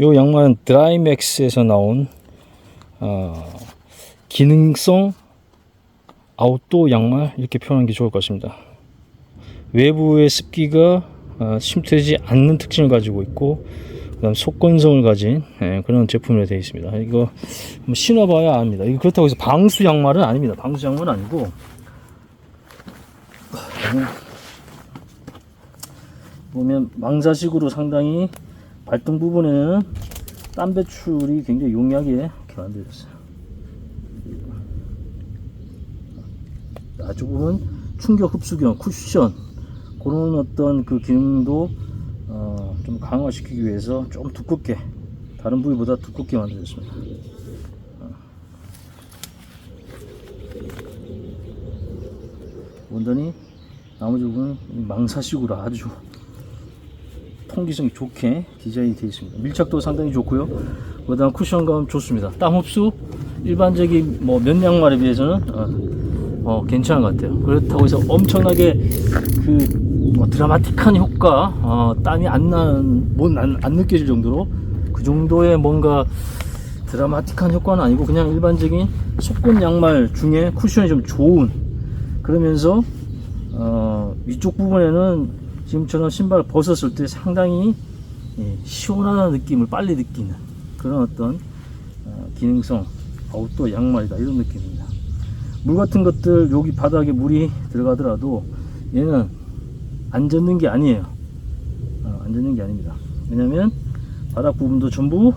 요 양말은 드라이맥스에서 나온 어, 기능성 아웃도어 양말 이렇게 표현하는 게 좋을 것 같습니다. 외부의 습기가 어, 침투되지 않는 특징을 가지고 있고 그다음 속건성을 가진 예, 그런 제품으로 되어 있습니다. 이거 신어봐야 압니다. 이거 그렇다고 해서 방수 양말은 아닙니다. 방수 양말은 아니고 음, 보면 망사식으로 상당히 발등 부분에는 땀 배출이 굉장히 용이하게 만들어졌어요. 아주 부분 충격 흡수경 쿠션 그런 어떤 그 기능도 어, 좀 강화시키기 위해서 좀 두껍게 다른 부위보다 두껍게 만들어졌습니다. 어. 원단이 나머지 부분은 망사식으로 아주 통기성이 좋게 디자인이 되어 있습니다. 밀착도 상당히 좋고요. 그다음 쿠션감 좋습니다. 땀 흡수 일반적인 뭐 면양말에 비해서는 어, 어, 괜찮은 것 같아요. 그렇다고 해서 엄청나게 그 뭐 드라마틱한 효과, 어, 땀이 안 나는, 뭐안 안 느껴질 정도로 그 정도의 뭔가 드라마틱한 효과는 아니고 그냥 일반적인 속건 양말 중에 쿠션이 좀 좋은 그러면서 어, 위쪽 부분에는 지금처럼 신발을 벗었을 때 상당히 예, 시원한 느낌을 빨리 느끼는 그런 어떤 어, 기능성 아웃도어 양말이다 이런 느낌입니다. 물 같은 것들 여기 바닥에 물이 들어가더라도 얘는 안 젖는 게 아니에요. 어, 안 젖는 게 아닙니다. 왜냐면 바닥 부분도 전부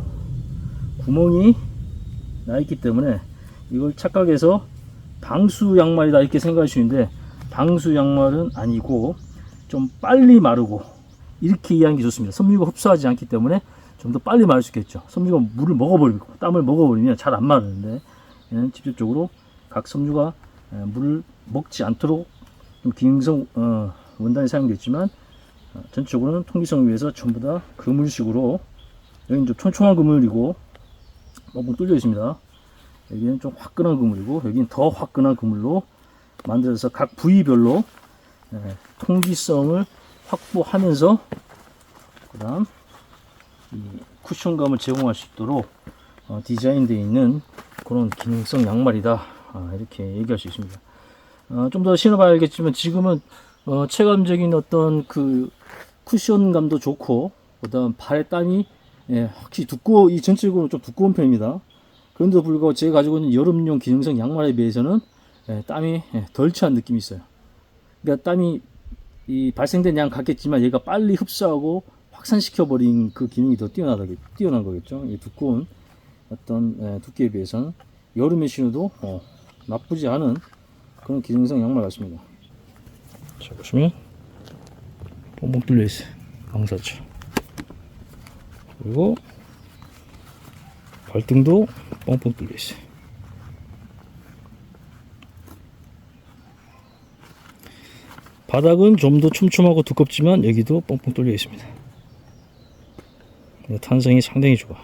구멍이 나 있기 때문에 이걸 착각해서 방수 양말이다 이렇게 생각하시는데 방수 양말은 아니고 좀 빨리 마르고 이렇게 이해하는 게 좋습니다. 섬유가 흡수하지 않기 때문에 좀 더 빨리 마를 수 있겠죠. 섬유가 물을 먹어버리고 땀을 먹어버리면 잘 안 마르는데 얘는 직접적으로 각 섬유가 에, 물을 먹지 않도록 좀 기능성 어, 원단이 사용됐지만 어, 전적으로는 통기성을 위해서 전부 다 그물식으로 여기는 좀 촘촘한 그물이고 뻥뻥 뚫려 있습니다. 여기는 좀 화끈한 그물이고 여기는 더 화끈한 그물로 만들어서 각 부위별로 예, 통기성을 확보하면서 그 다음 이 쿠션감을 제공할 수 있도록 어, 디자인되어 있는 그런 기능성 양말이다 아, 이렇게 얘기할 수 있습니다. 어, 좀더 신어봐야 알겠지만 지금은 어, 체감적인 어떤 그 쿠션감도 좋고 그 다음 발에 땀이 예, 확실히 두꺼워 이 전체적으로 좀 두꺼운 편입니다. 그런데도 불구하고 제가 가지고 있는 여름용 기능성 양말에 비해서는 예, 땀이 예, 덜 차는 느낌이 있어요. 그러니까 땀이 이 발생된 양 같겠지만 얘가 빨리 흡수하고 확산시켜 버린 그 기능이 더 뛰어나다 뛰어난 거겠죠. 이 두꺼운 어떤 예, 두께에 비해서는 여름에 신어도 어, 나쁘지 않은 그런 기능성 양말 같습니다. 자 보시면 뻥뻥 뚫려 있어요. 망사죠. 그리고 발등도 뻥뻥 뚫려 있어요. 바닥은 좀 더 촘촘하고 두껍지만 여기도 뻥뻥 뚫려 있습니다. 탄성이 상당히 좋아.